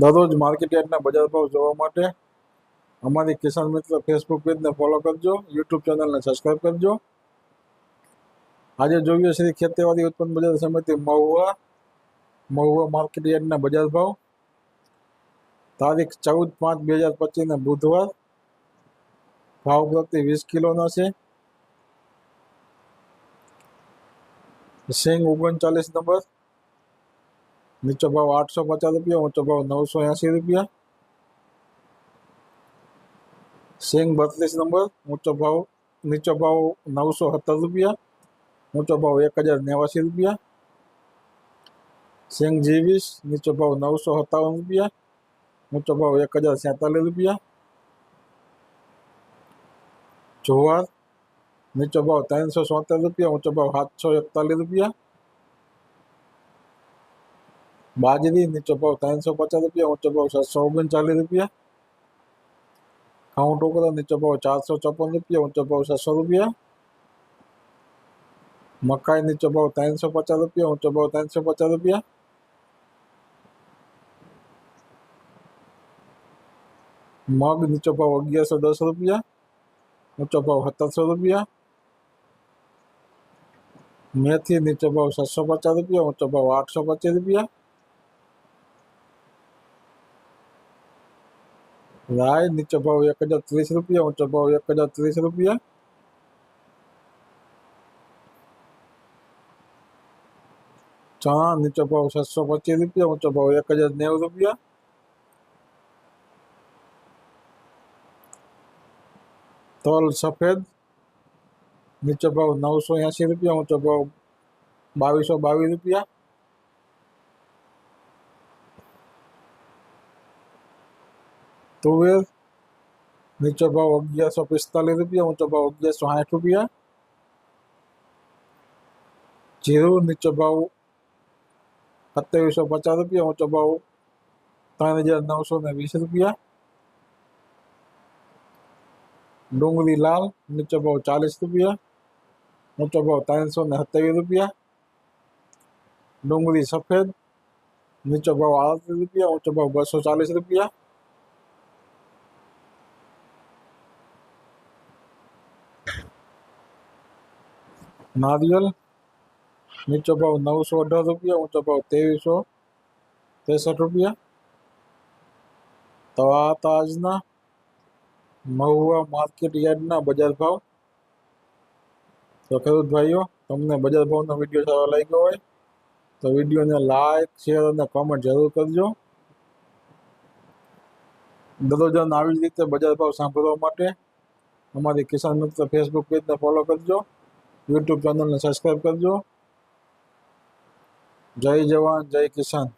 દરરોજ માર્કેટ યાર્ડના બજાર ભાવ જોવા માટે અમારી કિસાન મિત્ર ફેસબુક પેજને ફોલો કરજો યુટ્યુબ ચેનલને સબસ્ક્રાઈબ કરજો. આજે જોઈએ શ્રી ખેતીવાડી ઉત્પન્ન બજાર સમિતિ મહુવા મહુવા માર્કેટ યાર્ડના બજાર ભાવ. તારીખ ચૌદ પાંચ બે હજાર પચીસને બુધવાર. ભાવ પ્રતિ વીસ કિલોના છે. સિંગ ઓગણચાલીસ નંબર. નીચો ભાવ આઠસો પચાસ રૂપિયા ઊંચો ભાવ નવસો એંસી રૂપિયા સિંગ બત્રીસ નંબર ઊંચો ભાવ નીચો ભાવ નવસો સત્તર રૂપિયા ઊંચો ભાવ એક હજાર નેવાસી રૂપિયા સિંગ જીવીસ નીચો ભાવ નવસો સત્તાવન રૂપિયા ઊંચો ભાવ એક હજાર સેતાલીસ રૂપિયા જુવાર નીચો ભાવ ત્રણસો સોતેર રૂપિયા ઊંચો ભાવ સાતસો એકતાલીસ રૂપિયા બાજરી નીચો ભાવ ત્રણસો પચાસ રૂપિયા ઊંચો ભાવ સાતસો ઓગણચાલીસ રૂપિયા ઘઉં ટોકરા નીચો ભાવ ચારસો ચોપન રૂપિયા ઊંચો ભાવ સાતસો રૂપિયા મકાઈ નીચો ભાવ ત્રણસો પચાસ રૂપિયા ઊંચો ભાવ ત્રણસો પચાસ રૂપિયા મગ નીચો ભાવ અગિયારસો દસ રૂપિયા ઊંચો ભાવ સત્તરસો રૂપિયા મેથી નીચો ભાવ સાતસો પચાસ રૂપિયા ઊંચો ભાવ આઠસો પચીસ રૂપિયા રાય નીચો ભાવ એક હજાર ત્રીસ રૂપિયા ઊંચો ભાવ એક હજાર ત્રીસ રૂપિયા ચણા નીચો ભાવ સાતસો પચીસ રૂપિયા ઊંચો ભાવ એક હજાર નેવું રૂપિયા તલ સફેદ નીચો ભાવ નવસો એંસી રૂપિયા ઊંચો ભાવ બાવીસો બાવીસ રૂપિયા તુવેર નીચો ભાવ અગિયારસો પિસ્તાલીસ રૂપિયા ઊંચો ભાવ અગિયારસો સાઠ રૂપિયા જીરું નીચો ભાવ સત્યાવીસો પચાસ રૂપિયા ઊંચો ભાવ ત્રણ હજાર નવસો ને વીસ રૂપિયા ડુંગળી લાલ નીચો ભાવ ચાલીસ રૂપિયા ઊંચો ભાવ ત્રણસો ને સત્યાવીસ રૂપિયા ડુંગળી સફેદ નીચો ભાવ આડત્રીસ રૂપિયા ઊંચો ભાવ બસો ચાલીસ રૂપિયા નારિયેલ, નીચો ભાવ નવસો અઢાર રૂપિયા, ઊંચો ભાવ ત્રેવીસો ત્રેસઠ રૂપિયા. તો આ હતા આજના મહુવા માર્કેટ યાર્ડના બજાર ભાવ. તો ખેડૂત ભાઈઓ, તમને બજાર ભાવનો વીડિયો સારો લાગ્યો હોય, તો વિડીયોને લાઈક, શેર અને કોમેન્ટ જરૂર કરજો. દરરોજ આવી જ રીતે બજાર ભાવ સાંભળવા માટે અમારી કિસાન મિત્ર ફેસબુક પેજને ફોલો કરજો. यूट्यूब चैनल ने सब्सक्राइब कर दो जय जवान जय किसान।